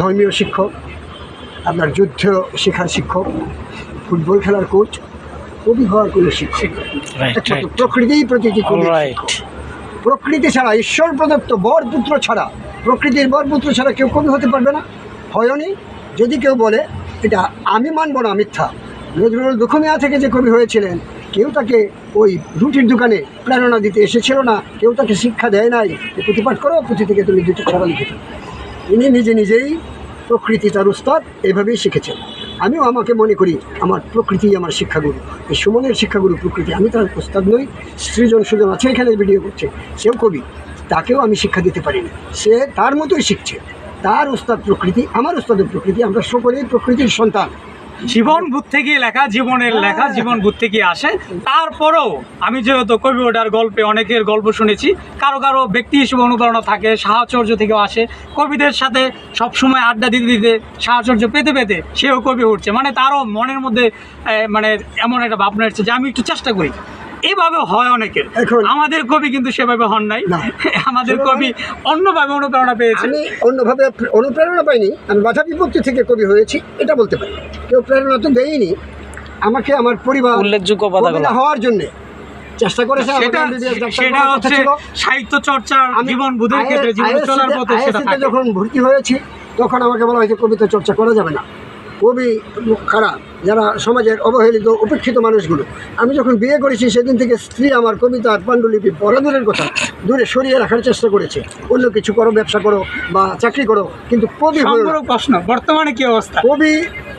ধর্মীয় শিক্ষক আপনার যুদ্ধ শেখার শিক্ষক ফুটবল খেলার কোচ কবি হওয়ার কোনো শিক্ষক প্রকৃতিই প্রতিটি। প্রকৃতি ছাড়া ঈশ্বর প্রদত্ত বর পুত্র ছাড়া প্রকৃতির বর পুত্র ছাড়া কেউ কবি হতে পারবে না। হয়নি যদি কেউ বলে এটা আমি মানব না মিথ্যা। নজরুল দুঃখমিয়া থেকে যে কবি হয়েছিলেন কেউ তাকে ওই রুটির দোকানে প্রেরণা দিতে এসেছিল না। কেউ তাকে শিক্ষা দেয় নাই যে প্রতিপাঠ করো পুঁথি থেকে তুমি দুটো ছড়া লিখে। ইনি নিজে নিজেই প্রকৃতি তার উস্তাদ, এভাবেই শিখেছেন। আমিও আমাকে মনে করি, আমার প্রকৃতি আমার শিক্ষাগুরু। এই সুমনের শিক্ষাগুরু প্রকৃতি। আমি তার উস্তাদ নই, সৃজন সুজন আছে, এখানে ভিডিও করছে। সেও কবি, তাকেও আমি শিক্ষা দিতে পারিনি। সে তার মতোই শিখছে। তার উস্তাদ প্রকৃতি, আমার উস্তাদের প্রকৃতি, আমরা সকলেই প্রকৃতির সন্তান। জীবন ভূত থেকে লেখা জীবনের লেখা জীবন ভূত থেকে আসে। তারপরেও আমি যেহেতু কবি ওটার গল্পে অনেকের গল্প শুনেছি কারও কারও ব্যক্তি হিসেবে অনুপ্রেরণা থাকে সাহচর্য থেকেও আসে। কবিদের সাথে সবসময় আড্ডা দিতে দিতে সাহচর্য পেতে পেতে সেও কবি উঠছে মানে তারও মনের মধ্যে মানে এমন একটা ভাবনা এসছে যে আমি একটু চেষ্টা করি। এইভাবে হয় অনেকের। এখন- আমাদের কবি কিন্তু সেভাবে হন নাই। আমাদের কবি অন্যভাবে অনুপ্রেরণা পেয়েছে। আমি অন্যভাবে অনুপ্রেরণা পাইনি। আমি বাধা বিপত্তি থেকে কবি হয়েছি এটা বলতে পারি। কেউ প্রেরণা তো দেয়নি। আমাকে আমার পরিবার উল্লেখযোগ্য হওয়ার জন্য চেষ্টা করেছে। সেটা হচ্ছে সাহিত্য চর্চার আমি জীবন বুধের ক্ষেত্রে জীবন চলার পথে সেটা যখন ভর্তি হয়েছি তখন আমাকে বলা হয়েছে কবিতা চর্চা করা যাবে না। কবি খারাপ যারা সমাজের অবহেলিত উপেক্ষিত মানুষগুলো। আমি যখন বিয়ে করেছি সেদিন থেকে স্ত্রী আমার কবিতা আর পাণ্ডুলিপি পড়া দূরের কথা দূরে সরিয়ে রাখার চেষ্টা করেছে। অন্য কিছু করো ব্যবসা করো বা চাকরি করো কিন্তু কবি প্রশ্ন বর্তমানে কি অবস্থা? কবি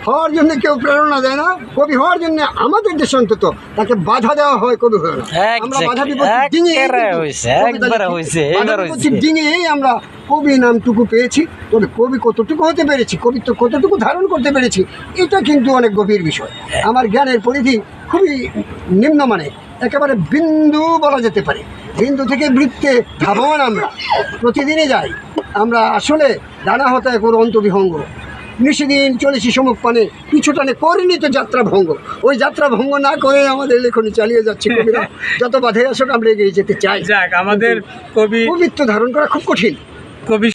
হওয়ার জন্য কেউ প্রেরণা দেয় না কবি হওয়ার জন্য আমাদের দেশে অন্তত তাকে বাধা দেওয়া হয় কবি হয়ে আমরা বাধা বিপত্তি। ডিঙিয়েই আমরা কবি নামটুকু পেয়েছি তবে কবি কতটুকু হতে পেরেছি কবিত্ব কতটুকু ধারণ করতে পেরেছি এটা কিন্তু অনেক গভীর বিষয়। আমার জ্ঞানের পরিধি খুবই নিম্নমানের একেবারে বিন্দু বলা যেতে পারে। বিন্দু থেকে বৃত্তে ধাবমান আমরা প্রতিদিনই যাই। আমরা আসলে ডানা হতায় কোনো অন্তবিহঙ্গ নিষেদিন চলেছি সমুখ পানে পিছু টানে করিনি তো যাত্রা ভঙ্গ। ওই যাত্রা ভঙ্গ না করে আমাদের লেখনি চালিয়ে যাচ্ছে কবিরা। যত বাধে আসুক আমরা এগিয়ে যেতে চাই। যাক আমাদের কবি কবিত্ব ধারণ করা খুব কঠিন। কবি